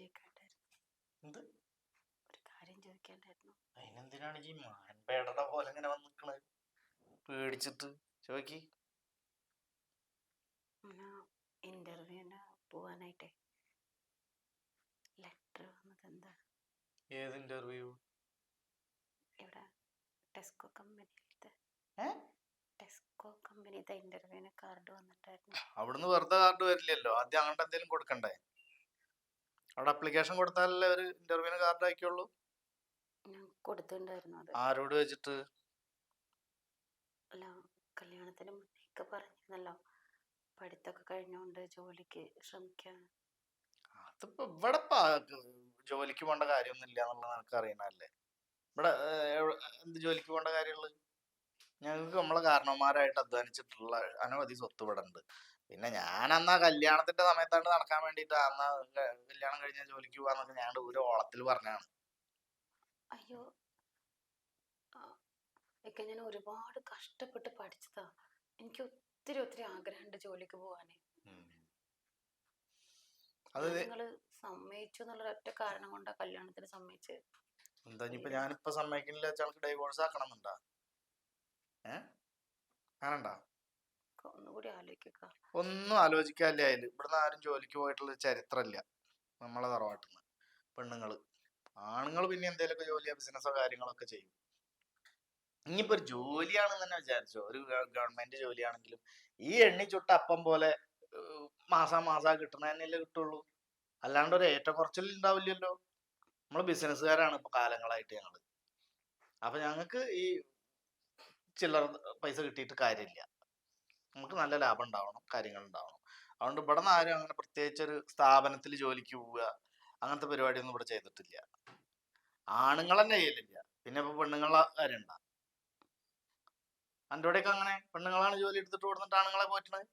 ചോദിക്കാണ്ടായിരുന്നു ഒരു കാര്യം ചോദിക്കാണ്ടായിരുന്നു. അതിനെന്തിനാണ് ഈ മാൻപേടയുടെ പോലെ ഇങ്ങനെ പേടിച്ചിട്ട്. ചോദിക്ക് അങ്ങനെ ഇന്റർവ്യൂവിന് പോവാനായിട്ടേ. ലെറ്റർ വന്നത് എന്താ? ഏത് ഇന്റർവ്യൂ ഇവിടെ ടെസ്കോ കമ്പനിയിലത്തെ? ടെസ്കോ ഇന്റർവ്യൂവിന് കാർഡ് വന്നിട്ടായിരുന്നു. അവിടുന്ന് വെറുതെ കാർഡ് വരില്ലല്ലോ. ആദ്യം അങ്ങോട്ട് എന്തെങ്കിലും കൊടുക്കണ്ടേ? അവിടെ അപ്ലിക്കേഷൻ കൊടുത്താലല്ലേ അവർ ഇന്റർവ്യൂവിന് കാർഡ് ആക്കിയുള്ളൂ ഞാൻ കൊടുത്തിട്ടുണ്ടായിരുന്നു അത്. ആരോട് വെച്ചിട്ട്? അല്ല കല്യാണത്തിന് മുന്നേക്ക് പറഞ്ഞിരുന്നല്ലോ. പഠിത്തമൊക്കെ കഴിഞ്ഞുകൊണ്ട് ജോലിക്ക് ശ്രമിക്കാൻ. അതിപ്പോ ഇവിടെ ജോലിക്ക് പോകേണ്ട കാര്യമൊന്നും ഇല്ല എന്നുള്ളത് നിനക്ക് അറിയണല്ലേ ഇവിടെ എന്ത് ജോലിക്ക് പോകേണ്ട കാര്യമുള്ളത്? ഞങ്ങൾക്ക് നമ്മളെ കാരണവന്മാരായിട്ട് അധ്വാനിച്ചിട്ടുള്ള അനവധി സ്വത്ത് ഇവിടെ ഉണ്ട് പിന്നെ ഞാൻ അന്നാ കല്യാണത്തിന്റെ സമയത്താണ് നടക്കാൻ വേണ്ടിട്ട്. അന്ന് കല്യാണം കഴിഞ്ഞ ജോലിക്ക് പോവാന്നൊക്കെ ഞാൻ ഒരു ഓളത്തിൽ പറഞ്ഞാണ് അയ്യോ. ഒക്കെ ഞാൻ ഒരുപാട് കഷ്ടപ്പെട്ട് പഠിച്ചതാ. എനിക്ക് ഒത്തിരി ഒത്തിരി ആഗ്രഹമുണ്ട് ജോലിക്ക് പോവാനേ. നിങ്ങൾ സമ്മതിച്ചു എന്നുള്ള ഒറ്റ കാരണം കൊണ്ടാ കല്യാണത്തിന് സമ്മതിച്ച് എന്താ ഇനിയിപ്പോ ഞാനിപ്പോ സമ്മതിക്കുന്നില്ല ഡൈവോഴ്സ് ആക്കണം എന്നുണ്ടാ ഏ? അങ്ങനെണ്ടാ? ഒന്നുകൂടി ആലോചിക്കുക ഒന്നും ആലോചിക്കാല്ല അതിൽ. ഇവിടുന്ന് ആരും ജോലിക്ക് പോയിട്ടുള്ള ചരിത്രമില്ല. നമ്മളെ തറവാട്ടിൽ നിന്ന് പെണ്ണുങ്ങൾ. ആണുങ്ങൾ പിന്നെ എന്തെങ്കിലുമൊക്കെ ജോലിയോ ബിസിനസ്സോ കാര്യങ്ങളൊക്കെ ചെയ്യും. ഇനിയിപ്പോ ഒരു ജോലിയാണെന്ന് തന്നെ വിചാരിച്ചോ. ഒരു ഗവൺമെന്റ് ജോലിയാണെങ്കിലും ഈ എണ്ണി ചുട്ട അപ്പം പോലെ മാസാ മാസാ കിട്ടണ തന്നെയല്ലേ കിട്ടുള്ളൂ. അല്ലാണ്ട് ഒരു ഏറ്റക്കുറച്ചിൽ ഉണ്ടാവില്ലല്ലോ. നമ്മൾ ബിസിനസ്സുകാരാണ് ഇപ്പൊ കാലങ്ങളായിട്ട് ഞങ്ങൾ. അപ്പൊ ഞങ്ങൾക്ക് ഈ ചില്ലറ പൈസ കിട്ടിയിട്ട് കാര്യമില്ല. നമുക്ക് നല്ല ലാഭം ഉണ്ടാവണം കാര്യങ്ങൾ ഉണ്ടാവണം. അതുകൊണ്ട് ഇവിടെ നിന്ന് ആരും അങ്ങനെ പ്രത്യേകിച്ച് ഒരു സ്ഥാപനത്തിൽ ജോലിക്ക് പോവുക അങ്ങനത്തെ പരിപാടിയൊന്നും ഇവിടെ ചെയ്തിട്ടില്ല. ആണുങ്ങൾ തന്നെ ചെയ്യലില്ല. പിന്നെ ഇപ്പൊ പെണ്ണുങ്ങളെ കാര്യം ഉണ്ടാ? എന്റെ അവിടെയൊക്കെ അങ്ങനെ പെണ്ണുങ്ങളാണ് ജോലി എടുത്തിട്ട് കൊടുത്തിട്ട് ആണുങ്ങളെ പോറ്റണത്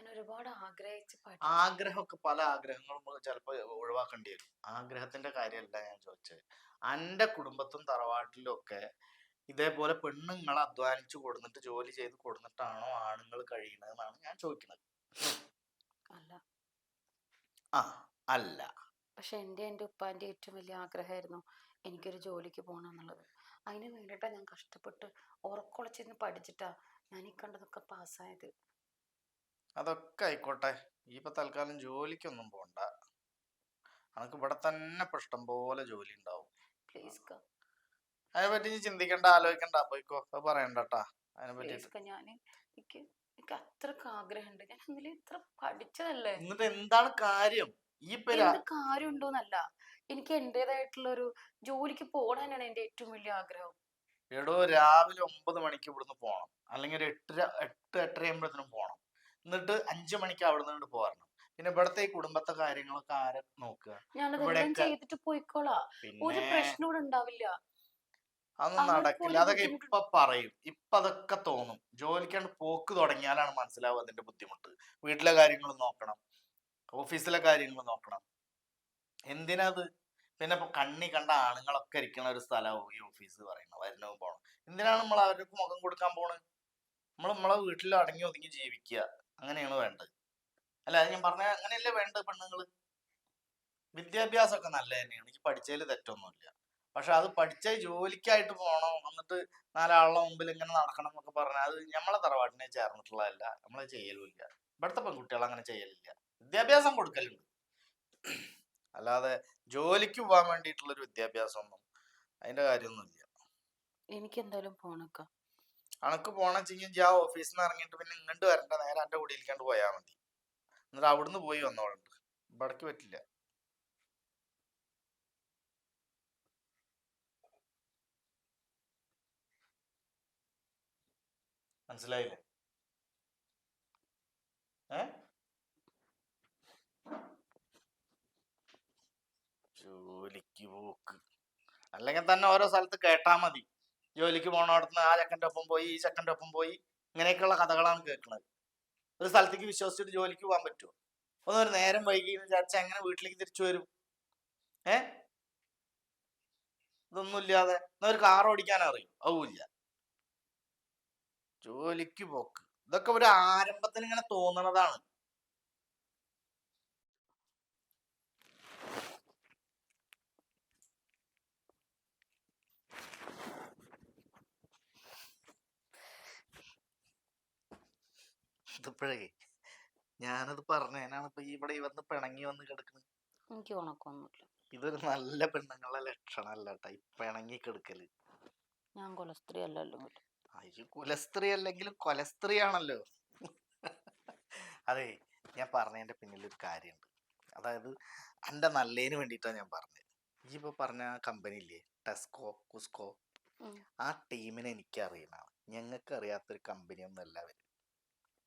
ഒരുപാട് ആഗ്രഹിച്ച് ആഗ്രഹമൊക്കെ പല ആഗ്രഹങ്ങളും ചിലപ്പോൾ ഒഴിവാക്കേണ്ടി വരും. ആഗ്രഹത്തിന്റെ കാര്യമല്ല ഞാൻ ചോദിച്ചത്. എന്റെ കുടുംബത്തും തറവാട്ടിലും ഒക്കെ ഇതേപോലെ പെണ്ണുങ്ങൾ അധ്വാനിച്ചു കൊടുത്തിട്ട് ജോലി ചെയ്ത് കൊടുത്തിട്ടാണോ ആണുങ്ങൾ കഴിയണതെന്നാണ് ഞാൻ ചോദിക്കുന്നത്. അല്ല. ആ അല്ല. പക്ഷെ എന്റെ എന്റെ ഉപ്പാന്റെ ഏറ്റവും വലിയ ആഗ്രഹമായിരുന്നു എനിക്കൊരു ജോലിക്ക് പോകണം എന്നുള്ളത് അതിന് വേണ്ടിയിട്ടാണ് ഞാൻ കഷ്ടപ്പെട്ട് ഉറക്കൊളച്ചിരുന്ന് പഠിച്ചിട്ടാ ഞാൻ ഈ കണ്ടതൊക്കെ പാസ്സായത്. അതൊക്കെ ആയിക്കോട്ടെ. ഇപ്പൊ തൽക്കാലം ജോലിക്കൊന്നും പോണ്ട. അനക്ക് ഇവിടെ തന്നെ ഇഷ്ടം പോലെ ജോലി ഉണ്ടാവും. പ്ലീസ് ക അതിനെ പറ്റി നീ ചിന്തിക്കണ്ട ആലോചിക്കണ്ട. പോയിക്കോ അത് പറയണ്ടട്ടാ. അതിനെ പറ്റി ഞാൻ എനിക്ക് എനിക്ക് അത്രയ്ക്ക് ആഗ്രഹമുണ്ട് ഞാൻ ഇന്നലെ ഇത്ര പഠിച്ചതല്ലേ? എന്നിട്ട് എന്താണ് കാര്യം? ഈ പേര് കാര്യം ഉണ്ടോന്നല്ല എനിക്ക് എന്റേതായിട്ടുള്ള ഒരു ജോലിക്ക് പോകാനാണ് എന്റെ ഏറ്റവും വലിയ ആഗ്രഹം. എടോ രാവിലെ ഒമ്പത് മണിക്ക് ഇവിടുന്ന് പോണം. അല്ലെങ്കിൽ ഒരു എട്ടര എട്ട് എട്ടര ആകുമ്പോഴത്തേനും പോണം. എന്നിട്ട് അഞ്ചു മണിക്ക് അവിടെ നിന്ന് പോരണം. പിന്നെ ഇവിടത്തെ ഈ കുടുംബത്തെ കാര്യങ്ങളൊക്കെ ആരെ നോക്കുക? ഞാനതെല്ലാം ഇവിടെയൊക്കെ- ചെയ്തിട്ട് പോയിക്കോളാം. ഒരു പിന്നെ പ്രശ്നം ഇവിടെ ഉണ്ടാവില്ല. അതൊന്നും നടക്കില്ല. അതൊക്കെ ഇപ്പൊ പറയും. ഇപ്പൊ അതൊക്കെ തോന്നും. ജോലിക്കാണ്ട് പോക്ക് തുടങ്ങിയാലാണ് മനസ്സിലാവുക അതിന്റെ ബുദ്ധിമുട്ട്. വീട്ടിലെ കാര്യങ്ങൾ നോക്കണം. ഓഫീസിലെ കാര്യങ്ങൾ നോക്കണം. എന്തിനത്? പിന്നെ ഇപ്പൊ കണ്ണി കണ്ട ആണുങ്ങളൊക്കെ ഇരിക്കുന്ന ഒരു സ്ഥലമാവും ഈ ഓഫീസ് പറയുന്നത് വരുന്നവും പോണം. എന്തിനാണ് നമ്മൾ അവർക്ക് മുഖം കൊടുക്കാൻ പോണത് നമ്മൾ നമ്മളെ വീട്ടിൽ അടങ്ങി ഒതുങ്ങി ജീവിക്കുക. അങ്ങനെയാണ് വേണ്ടത്. അല്ല അത് ഞാൻ പറഞ്ഞ അങ്ങനെയല്ലേ വേണ്ടത് പെണ്ണുങ്ങൾ? വിദ്യാഭ്യാസമൊക്കെ നല്ല തന്നെയാണ്. എനിക്ക് പഠിച്ചതിൽ തെറ്റൊന്നുമില്ല. പക്ഷെ അത് പഠിച്ച ജോലിക്കായിട്ട് പോകണം എന്നിട്ട് നാലാളുടെ മുമ്പിൽ ഇങ്ങനെ നടക്കണം എന്നൊക്കെ പറഞ്ഞാൽ അത് നമ്മളെ തറവാട്ടിനെ ചേർന്നിട്ടുള്ളതല്ല നമ്മളെ ചെയ്യലുമില്ല. ഇവിടുത്തെ പെൺകുട്ടികൾ അങ്ങനെ ചെയ്യലില്ല. വിദ്യാഭ്യാസം കൊടുക്കലുണ്ട്. അല്ലാതെ ജോലിക്ക് പോകാൻ വേണ്ടിയിട്ടുള്ളൊരു വിദ്യാഭ്യാസമൊന്നും അതിന്റെ കാര്യമൊന്നുമില്ല. എനിക്ക് എന്തായാലും പോണക്ക അണക്ക് പോണെച്ചെങ്കിൽ ആ ഓഫീസിൽ നിന്ന് ഇറങ്ങിയിട്ട് പിന്നെ ഇങ്ങോട്ട് വരണ്ട നേരെ എന്റെ ഇരിക്കാണ്ട് പോയാൽ മതി. എന്നിട്ട് അവിടുന്ന് പോയി വന്നോളുണ്ട്. ഇവിടേക്ക് പറ്റില്ല. മനസ്സിലായില്ലേ? ഏ? ജോലിക്ക് പോക്ക്. അല്ലെങ്കിൽ തന്നെ ഓരോ സ്ഥലത്ത് കേട്ടാ മതി. ജോലിക്ക് പോണോടത്തുനിന്ന് ആ ചെക്കന്റെ ഒപ്പം പോയി ഈ ചെക്കന്റെ ഒപ്പം പോയി. ഇങ്ങനെയൊക്കെയുള്ള കഥകളാണ് കേൾക്കുന്നത്. ഒരു സ്ഥലത്തേക്ക് വിശ്വസിച്ചിട്ട് ജോലിക്ക് പോകാൻ പറ്റുമോ? ഒന്ന് ഒരു നേരം വൈകി എന്ന് വിചാരിച്ചാൽ എങ്ങനെ വീട്ടിലേക്ക് തിരിച്ചു വരും? ഏ? ഇതൊന്നും ഇല്ലാതെ. എന്നാ ഒരു കാർ ഓടിക്കാൻ അറിയും? അതുമില്ല ജോലിക്ക് പോക്ക്. ഇതൊക്കെ ഒരു ആരംഭത്തിൽ ഇങ്ങനെ തോന്നണതാണ്. ഇതിപ്പോഴേ ഞാനത് പറഞ്ഞതിനാണ് ഇപ്പൊ ഇവിടെ ഇവന്ന് പിണങ്ങി വന്ന് കിടക്കുന്നത് എനിക്ക് ഉണക്കൊന്നുമില്ല ഇതൊരു നല്ല പെണ്ണുങ്ങളുടെ ലക്ഷണമല്ല കേട്ടോ ഈ പിണങ്ങി കിടക്കൽ. ഞാൻ കുലസ്ത്രീ അല്ലല്ലോ അയ്യോ കുലസ്ത്രീ അല്ലെങ്കിലും കൊലസ്ത്രീ ആണല്ലോ അതെ ഞാൻ പറഞ്ഞതിന്റെ പിന്നിൽ ഒരു കാര്യമുണ്ട് അതായത് എന്റെ നല്ലതിന് വേണ്ടിയിട്ടാണ് ഞാൻ പറഞ്ഞത് ഈ ഇപ്പൊ പറഞ്ഞ കമ്പനി ഇല്ലേ ടെസ്കോ കുസ്കോ ആ ടീമിനെ എനിക്ക് അറിയണതാണ് ഞങ്ങൾക്ക് അറിയാത്തൊരു കമ്പനി ഒന്നും അല്ല അവർ.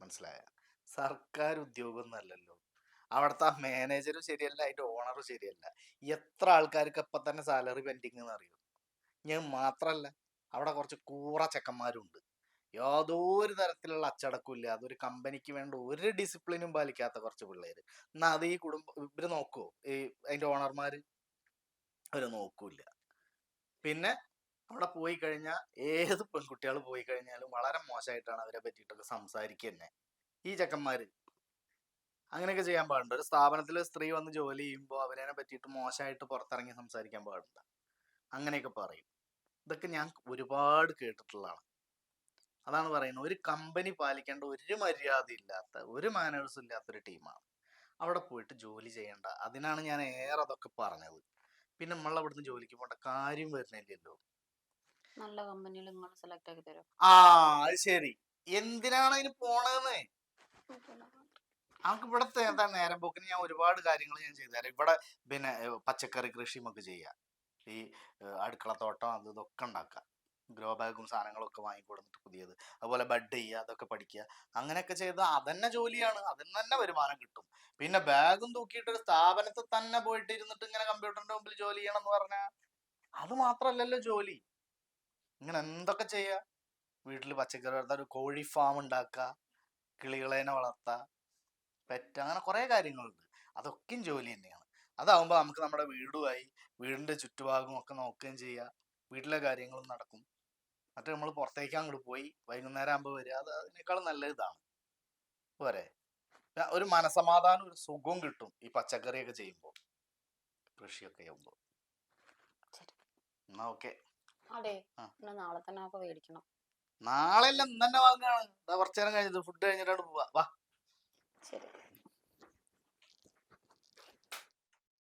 മനസ്സിലായ? സർക്കാർ ഉദ്യോഗം അല്ലല്ലോ. അവിടുത്തെ ആ മാനേജറും ശരിയല്ല അതിന്റെ ഓണറും ശരിയല്ല. എത്ര ആൾക്കാർക്ക് ഇപ്പൊ തന്നെ സാലറി പെൻഡിങ് എന്ന് അറിയോ ഞാൻ മാത്രല്ല. അവിടെ കുറച്ച് കൂറ ചെക്കന്മാരുണ്ട്. യാതൊരു തരത്തിലുള്ള അച്ചടക്കവും ഇല്ല. അതൊരു കമ്പനിക്ക് വേണ്ട ഒരു ഡിസിപ്ലിനും പാലിക്കാത്ത കുറച്ച് പിള്ളേര്. എന്നാ അത് ഈ കുടുംബം ഇവർ നോക്കുവോ? ഈ അതിന്റെ ഓണർമാര് അവർ നോക്കൂല പിന്നെ അവിടെ പോയി കഴിഞ്ഞാൽ ഏത് പെൺകുട്ടികൾ പോയി കഴിഞ്ഞാലും വളരെ മോശമായിട്ടാണ് അവരെ പറ്റിയിട്ടൊക്കെ സംസാരിക്കുക തന്നെ. ഈ ചെക്കന്മാര്. അങ്ങനെയൊക്കെ ചെയ്യാൻ പാടുണ്ട്. ഒരു സ്ഥാപനത്തിൽ സ്ത്രീ വന്ന് ജോലി ചെയ്യുമ്പോൾ അവരെ പറ്റിയിട്ട് മോശമായിട്ട് പുറത്തിറങ്ങി സംസാരിക്കാൻ പാടില്ല അങ്ങനെയൊക്കെ പറയും. ഇതൊക്കെ ഞാൻ ഒരുപാട് കേട്ടിട്ടുള്ളതാണ്. അതാണ് പറയുന്നത്. ഒരു കമ്പനി പാലിക്കേണ്ട ഒരു മര്യാദ ഇല്ലാത്ത ഒരു മാനേഴ്സും ഇല്ലാത്തൊരു ടീമാണ് അവിടെ പോയിട്ട് ജോലി ചെയ്യേണ്ട. അതിനാണ് ഞാൻ ഏറെ അതൊക്കെ പറഞ്ഞത്. പിന്നെ നമ്മൾ അവിടുന്ന് ജോലിക്ക് പോകേണ്ട കാര്യം വരുന്നില്ലല്ലോ. നല്ല കമ്പനിയിൽ നിങ്ങൾ സെലക്ട് ആക്കി തരും. ആ അത് ശരി. എന്തിനാണ് അതിന് പോണതെന്ന് നമുക്ക് ഇവിടത്തെ എന്താ നേരം പോക്കിന് ഞാൻ ഒരുപാട് കാര്യങ്ങൾ ഞാൻ ചെയ്തു തരാം. ഇവിടെ പിന്നെ പച്ചക്കറി കൃഷിയും ഒക്കെ ചെയ്യാം. ഈ അടുക്കളത്തോട്ടം അത് ഇതൊക്കെ ഉണ്ടാക്കുക. ഗ്രോ ബാഗും സാധനങ്ങളൊക്കെ വാങ്ങിക്കൊടുത്തിട്ട് പുതിയത്. അതുപോലെ ബഡ് ചെയ്യുക അതൊക്കെ പഠിക്കുക. അങ്ങനെയൊക്കെ ചെയ്താൽ അതന്നെ ജോലിയാണ്. അതിന് തന്നെ വരുമാനം കിട്ടും. പിന്നെ ബാഗും തൂക്കിയിട്ട് ഒരു സ്ഥാപനത്തിൽ തന്നെ പോയിട്ട് ഇരുന്നിട്ട് ഇങ്ങനെ കമ്പ്യൂട്ടറിന്റെ മുമ്പിൽ ജോലി ചെയ്യണം എന്ന് പറഞ്ഞാൽ അത് മാത്രമല്ലല്ലോ ജോലി. ഇങ്ങനെ എന്തൊക്കെ ചെയ്യുക വീട്ടിൽ പച്ചക്കറി വളർത്താൻ ഒരു കോഴി ഫാം ഉണ്ടാക്കുക കിളികളേനെ വളർത്താം പെറ്റ് അങ്ങനെ കുറേ കാര്യങ്ങളുണ്ട്. അതൊക്കെയും ജോലി തന്നെയാണ് അതാവുമ്പോൾ നമുക്ക് നമ്മുടെ വീടുമായി വീടിന്റെ ചുറ്റുഭാഗവും ഒക്കെ നോക്കുകയും ചെയ്യാം. വീട്ടിലെ കാര്യങ്ങളും നടക്കും. മറ്റേ നമ്മൾ പുറത്തേക്ക് അങ്ങോട്ട് പോയി വൈകുന്നേരം ആകുമ്പോൾ വരിക അത് അതിനേക്കാളും നല്ല ഇതാണ്. പോരെ. ഒരു മനസമാധാനം ഒരു സുഖവും കിട്ടും ഈ പച്ചക്കറിയൊക്കെ ചെയ്യുമ്പോൾ. കൃഷിയൊക്കെ ചെയ്യുമ്പോൾ. എന്നാ ഓക്കെ. അതെ. നാളെ തന്നെ മേടിക്കണം. നാളെ ഇന്ന് തന്നെ വാങ്ങുകയാണ് കുറച്ചു നേരം കഴിഞ്ഞിട്ട് ഫുഡ് കഴിഞ്ഞിട്ടാണ് പോവാ. വാ. ശരി.